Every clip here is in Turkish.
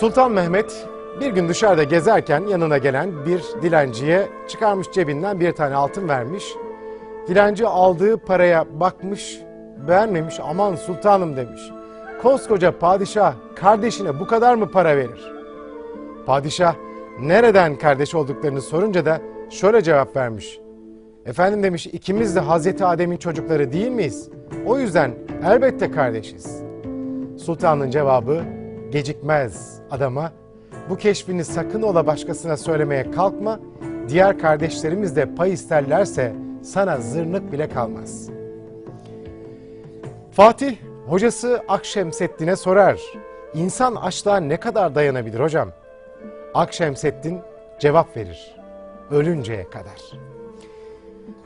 Sultan Mehmet bir gün dışarıda gezerken yanına gelen bir dilenciye çıkarmış cebinden bir tane altın vermiş. Dilenci aldığı paraya bakmış, beğenmemiş, aman sultanım demiş. Koskoca padişah kardeşine bu kadar mı para verir? Padişah nereden kardeş olduklarını sorunca da şöyle cevap vermiş. Efendim demiş ikimiz de Hazreti Adem'in çocukları değil miyiz? O yüzden elbette kardeşiz. Sultanın cevabı gecikmez adama. Bu keşfini sakın ola başkasına söylemeye kalkma. Diğer kardeşlerimiz de pay isterlerse sana zırnık bile kalmaz. Fatih hocası Akşemseddin'e sorar. İnsan açlığa ne kadar dayanabilir hocam? Akşemseddin cevap verir. Ölünceye kadar.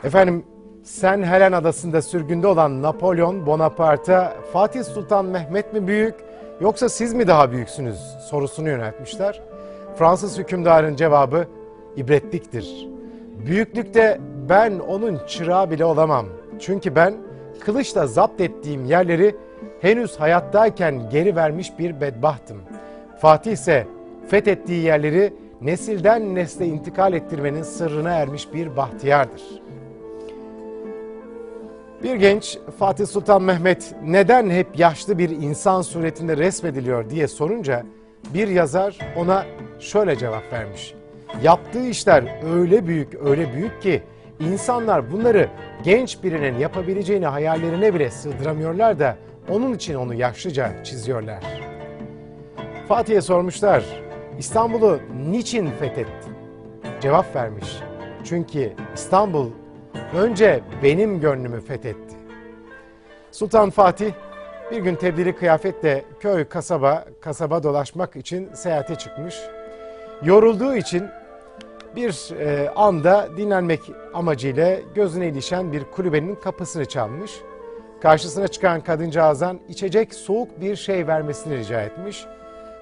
Efendim sen Helen Adası'nda sürgünde olan Napolyon Bonaparte'a Fatih Sultan Mehmet mi büyük yoksa siz mi daha büyüksünüz sorusunu yöneltmişler. Fransız hükümdarın cevabı ibretliktir. Büyüklükte ben onun çırağı bile olamam. Çünkü ben kılıçla zapt ettiğim yerleri henüz hayattayken geri vermiş bir bedbahtım. Fatih ise fethettiği yerleri nesilden nesle intikal ettirmenin sırrına ermiş bir bahtiyardır. Bir genç Fatih Sultan Mehmet neden hep yaşlı bir insan suretinde resmediliyor diye sorunca bir yazar ona şöyle cevap vermiş. Yaptığı işler öyle büyük öyle büyük ki insanlar bunları genç birinin yapabileceğini hayallerine bile sığdıramıyorlar da onun için onu yaşlıca çiziyorlar. Fatih'e sormuşlar İstanbul'u niçin fethettin? Cevap vermiş. Çünkü İstanbul önce benim gönlümü fethetti. Sultan Fatih bir gün tebdili kıyafetle köy, kasaba, kasaba dolaşmak için seyahate çıkmış. Yorulduğu için bir e, anda dinlenmek amacıyla gözüne ilişen bir kulübenin kapısını çalmış. Karşısına çıkan kadıncağızdan içecek soğuk bir şey vermesini rica etmiş.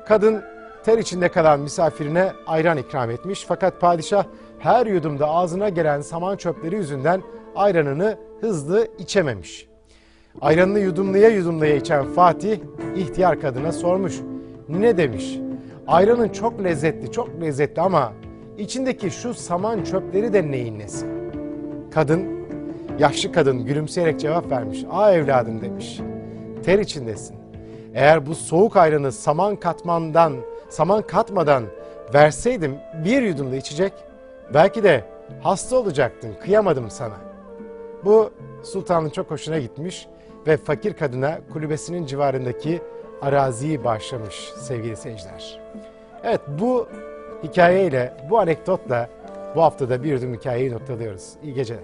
Kadın ter içinde kalan misafirine ayran ikram etmiş fakat padişah her yudumda ağzına gelen saman çöpleri yüzünden ayranını hızlı içememiş. Ayranını yudumlaya yudumlaya içen Fatih ihtiyar kadına sormuş. Ne demiş? Ayranın çok lezzetli, çok lezzetli ama içindeki şu saman çöpleri de neyin nesi? Kadın, yaşlı kadın gülümseyerek cevap vermiş. Aa evladım demiş. Ter içindesin. Eğer bu soğuk ayranı saman katmandan, saman katmadan verseydim bir yudumda içecek, belki de hasta olacaktın, kıyamadım sana. Bu sultanın çok hoşuna gitmiş ve fakir kadına kulübesinin civarındaki araziyi bağışlamış sevgili seyirciler. Evet bu hikayeyle, bu anekdotla bu haftada bir yudum hikayeyi noktalıyoruz. İyi geceler.